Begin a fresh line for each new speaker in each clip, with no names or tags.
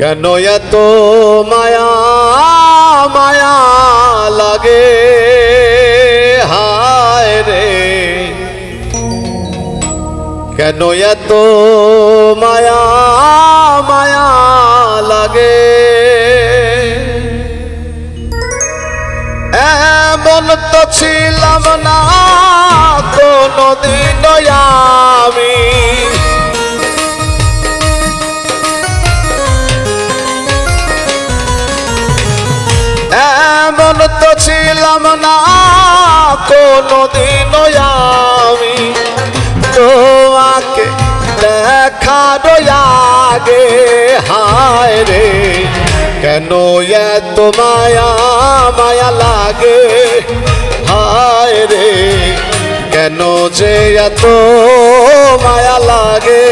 কেন এত মায়া মায়া লাগে? হায় রে। কেন এত মায়া মায়া লাগে? এমন তো ছিলাম না কোনদিন ছিলাম না কোনদিন আমি। তোমাকে দেখার আগে, হায় রে, কেন এত মায়া মায়া লাগে? হায় রে, কেন যে এত মায়া লাগে?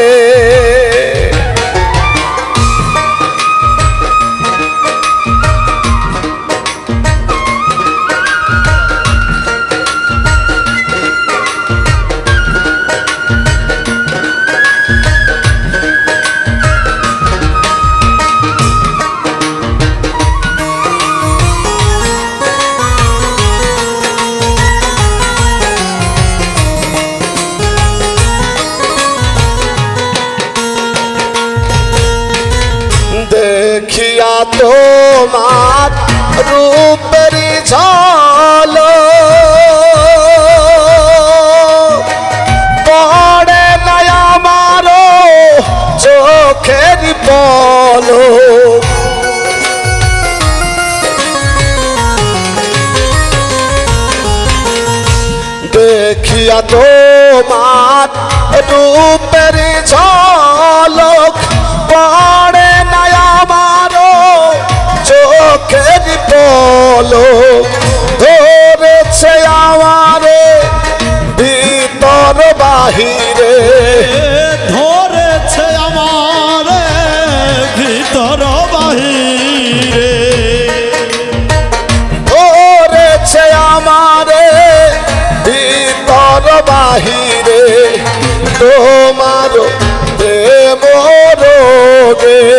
দেখিয়া তোমার রূপের ঝল। পড়ে নাই আমারও চোখের বলো। দেখিয়া তোমার রূপের পলক ধরেছে আমারে ভিতর বাহিরে।
ধরেছে আমার ভিতর বাহিরে।
ধরেছে আমারে ভিতর বাহিরে। তোমার প্রেম রোগে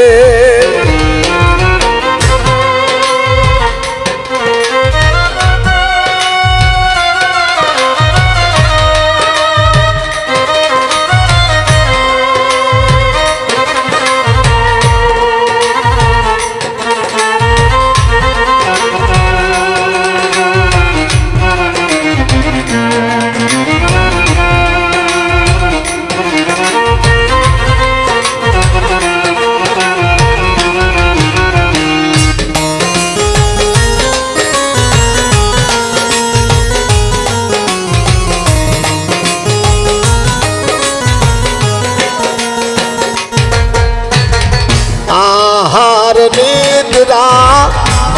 আহার নিদ্রা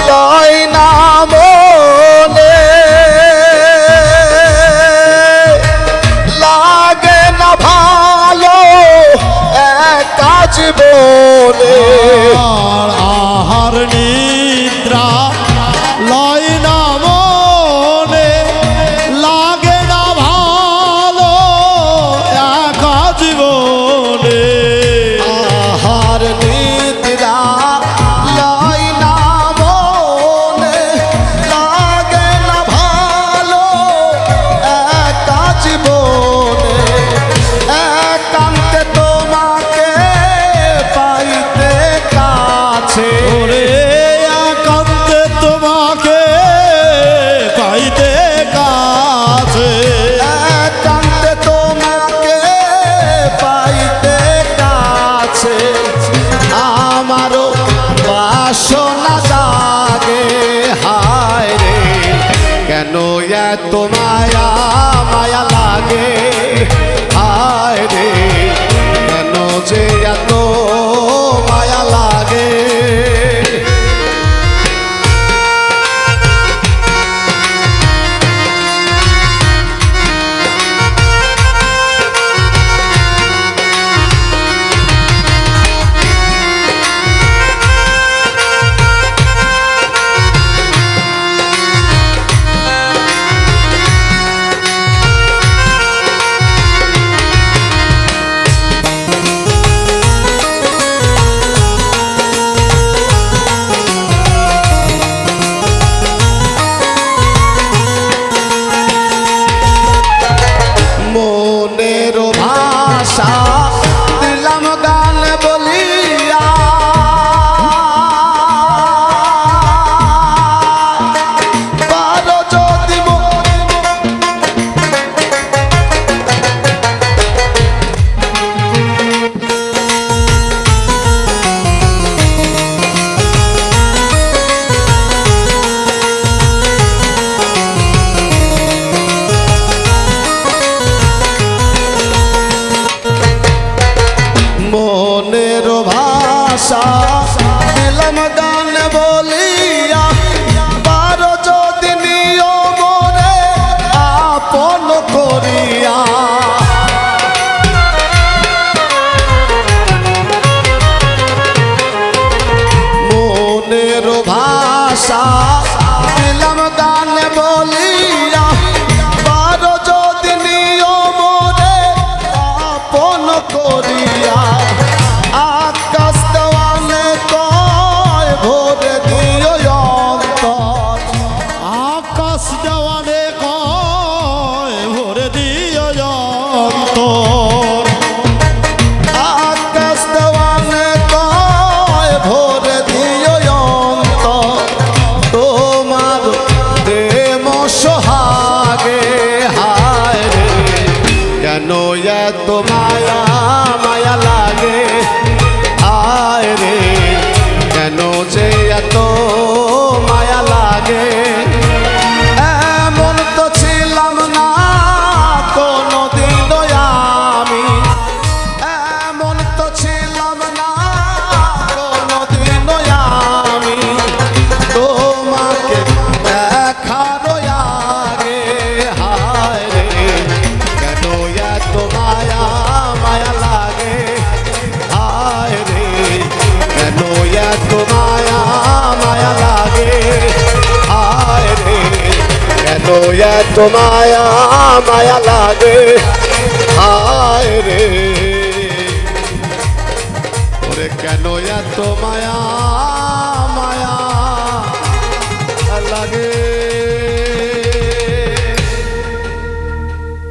লয় না। এত
মায়া 啥？তোর আকাশ দেওয়ানে
তয় ভোরে দিও অন্ত তোমার প্রেম সোহাগে হায় কেন তোমায় মায়ালা এত মায়া লাগে।